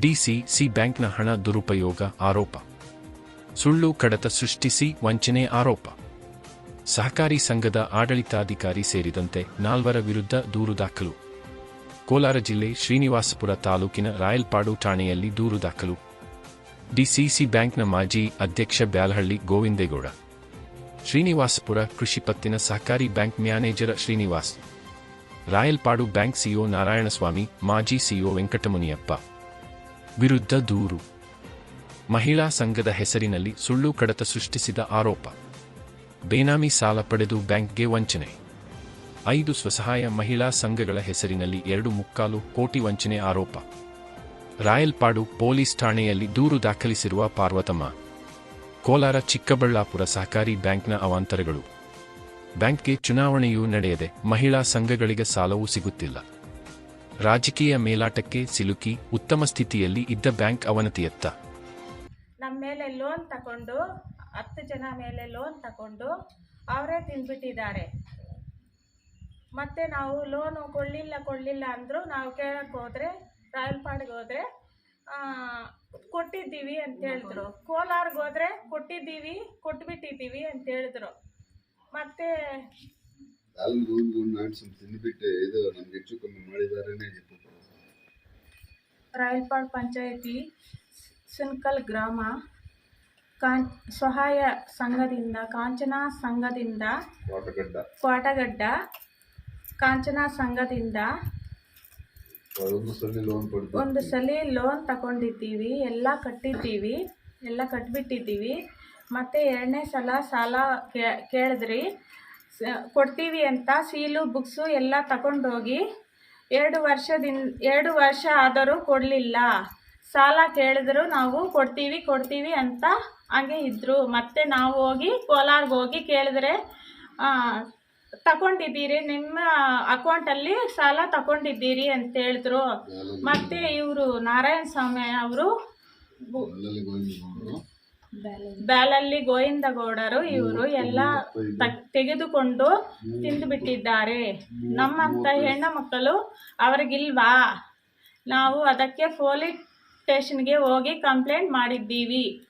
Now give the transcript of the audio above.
DCC ಬ್ಯಾಂಕ್ನ ಹಣ ದುರುಪಯೋಗ ಆರೋಪ. ಸುಳ್ಳು ಕಡತ ಸೃಷ್ಟಿಸಿ ವಂಚನೆ ಆರೋಪ. ಸಹಕಾರಿ ಸಂಘದ ಆಡಳಿತಾಧಿಕಾರಿ ಸೇರಿದಂತೆ ನಾಲ್ವರ ವಿರುದ್ಧ ದೂರು ದಾಖಲು. ಕೋಲಾರ ಜಿಲ್ಲೆ ಶ್ರೀನಿವಾಸಪುರ ತಾಲೂಕಿನ ರಾಯಲ್ಪಾಡು ಠಾಣೆಯಲ್ಲಿ ದೂರು ದಾಖಲು. ಡಿಸಿಸಿ ಬ್ಯಾಂಕ್ನ ಮಾಜಿ ಅಧ್ಯಕ್ಷ ಬ್ಯಾಲಹಳ್ಳಿ ಗೋವಿಂದೇಗೌಡ. ಶ್ರೀನಿವಾಸಪುರ ಕೃಷಿ ಪತ್ತಿನ ಸಹಕಾರಿ bank manager Srinivas. Rayalpadu bank CO Narayanaswamy, ಮಾಜಿ ಸಿಒ ವೆಂಕಟಮುನಿಯಪ್ಪ. ವಿರುದ್ಧ ದೂರು. ಮಹಿಳಾ ಸಂಘದ ಹೆಸರಿನಲ್ಲಿ ಸುಳ್ಳು ಕಡತ ಸೃಷ್ಟಿಸಿದ ಆರೋಪ. ಬೇನಾಮಿ ಸಾಲ ಪಡೆದು ಬ್ಯಾಂಕ್ಗೆ ವಂಚನೆ. ಐದು ಸ್ವಸಹಾಯ ಮಹಿಳಾ ಸಂಘಗಳ ಹೆಸರಿನಲ್ಲಿ ಎರಡು ಮುಕ್ಕಾಲು ಕೋಟಿ ವಂಚನೆ ಆರೋಪ. ರಾಯಲ್ಪಾಡು ಪೊಲೀಸ್ ಠಾಣೆಯಲ್ಲಿ ದೂರು ದಾಖಲಿಸಿರುವ ಪಾರ್ವತಮ್ಮ. ಕೋಲಾರ ಚಿಕ್ಕಬಳ್ಳಾಪುರ ಸಹಕಾರಿ ಬ್ಯಾಂಕ್ನ ಅವಾಂತರಗಳು. ಬ್ಯಾಂಕ್ಗೆ ಚುನಾವಣೆಯೂ ನಡೆಯದೆ ಮಹಿಳಾ ಸಂಘಗಳಿಗೆ ಸಾಲವೂ ಸಿಗುತ್ತಿಲ್ಲ. ರಾಜಕೀಯ ಮೇಲಾಟಕ್ಕೆ ಸಿಲುಕಿ ಉತ್ತಮ ಸ್ಥಿತಿಯಲ್ಲಿ ಇದ್ದ ಬ್ಯಾಂಕ್ ಅವನತಿಯತ್ತ. ನಮ್ಮ ಮೇಲೆ ಲೋನ್ ತಗೊಂಡು, ಹತ್ತು ಜನ ಮೇಲೆ ಲೋನ್ ತಗೊಂಡು ಅವರೇ ತಿಂದ್ಬಿಟ್ಟಿದ್ದಾರೆ. ಮತ್ತೆ ನಾವು ಲೋನು ಕೊಡಲಿಲ್ಲ ಕೊಡಲಿಲ್ಲ ಅಂದರು ನಾವು ಕೇಳಕ್ಕೆ ಹೋದರೆ, ರಾಯಲ್ಪಾಡಿಗೆ ಹೋದ್ರೆ ಕೊಟ್ಟಿದ್ದೀವಿ ಅಂತ ಹೇಳಿದ್ರು. ಕೋಲಾರ್ಗೆ ಕೊಟ್ಟಿದ್ದೀವಿ, ಕೊಟ್ಬಿಟ್ಟಿದ್ದೀವಿ ಅಂತ ಹೇಳಿದ್ರು. ಮತ್ತೆ ನಾಲ್ಕು ಒಂದು ನಾಟ್ಸ್ ತಿಂದ್ಬಿಟ್ಟು ಇದು ನಮ್ಗೆ ಹೆಚ್ಚು ಕಮ್ಮಿ ಮಾಡಿದಾರೇನೆ ರಾಯಲ್ಪಾಡ್ ಪಂಚಾಯತಿ ಸುನ್ಕಲ್ ಗ್ರಾಮ ಕಾನ್ ಸಹಾಯ ಸಂಘದಿಂದ ಕಾಂಚನ ಸಂಘದಿಂದ ಕೋಟಗಡ್ಡ ಕ್ವಾಟಗಡ್ಡ ಕಾಂಚನ ಸಂಘದಿಂದ ಒಂದು ಸಲ ಲೋನ್ ಒಂದು ತಗೊಂಡಿದ್ದೀವಿ ಎಲ್ಲ ಕಟ್ಟಿದ್ದೀವಿ ಎಲ್ಲ ಕಟ್ಬಿಟ್ಟಿದ್ದೀವಿ. ಮತ್ತೆ ಎರಡನೇ ಸಲ ಸಾಲ ಕೇಳಿದ್ರಿ ಕೊಡ್ತೀವಿ ಅಂತ ಸೀಲು ಬುಕ್ಸು ಎಲ್ಲ ತಗೊಂಡೋಗಿ ಎರಡು ವರ್ಷದಿಂದ ಎರಡು ವರ್ಷ ಆದರೂ ಕೊಡಲಿಲ್ಲ. ಸಾಲ ಕೇಳಿದ್ರು ನಾವು ಕೊಡ್ತೀವಿ ಕೊಡ್ತೀವಿ ಅಂತ ಹಂಗೆ ಇದ್ದರು ಮತ್ತೆ ನಾವು ಹೋಗಿ ಕೋಲಾರ್ಗೆ ಹೋಗಿ ಕೇಳಿದ್ರೆ ತಗೊಂಡಿದ್ದೀರಿ ನಿಮ್ಮ ಅಕೌಂಟಲ್ಲಿ ಸಾಲ ತಗೊಂಡಿದ್ದೀರಿ ಅಂತ ಹೇಳಿದ್ರು. ಮತ್ತೆ ಇವರು ನಾರಾಯಣ ಸ್ವಾಮಿ ಅವರು ಬ್ಯಾಲಲ್ಲಿ. ಗೋವಿಂದಗೌಡರು ಇವರು ಎಲ್ಲ ತೆಗೆದುಕೊಂಡು ತೆಗೆದುಕೊಂಡು ತಿಂದುಬಿಟ್ಟಿದ್ದಾರೆ. ನಮ್ಮಂತ ಹೆಣ್ಣು ಮಕ್ಕಳು ಅವ್ರಿಗಿಲ್ವಾ? ನಾವು ಅದಕ್ಕೆ ಪೊಲೀಸ್ ಸ್ಟೇಷನ್ಗೆ ಹೋಗಿ ಕಂಪ್ಲೇಂಟ್ ಮಾಡಿದ್ದೀವಿ.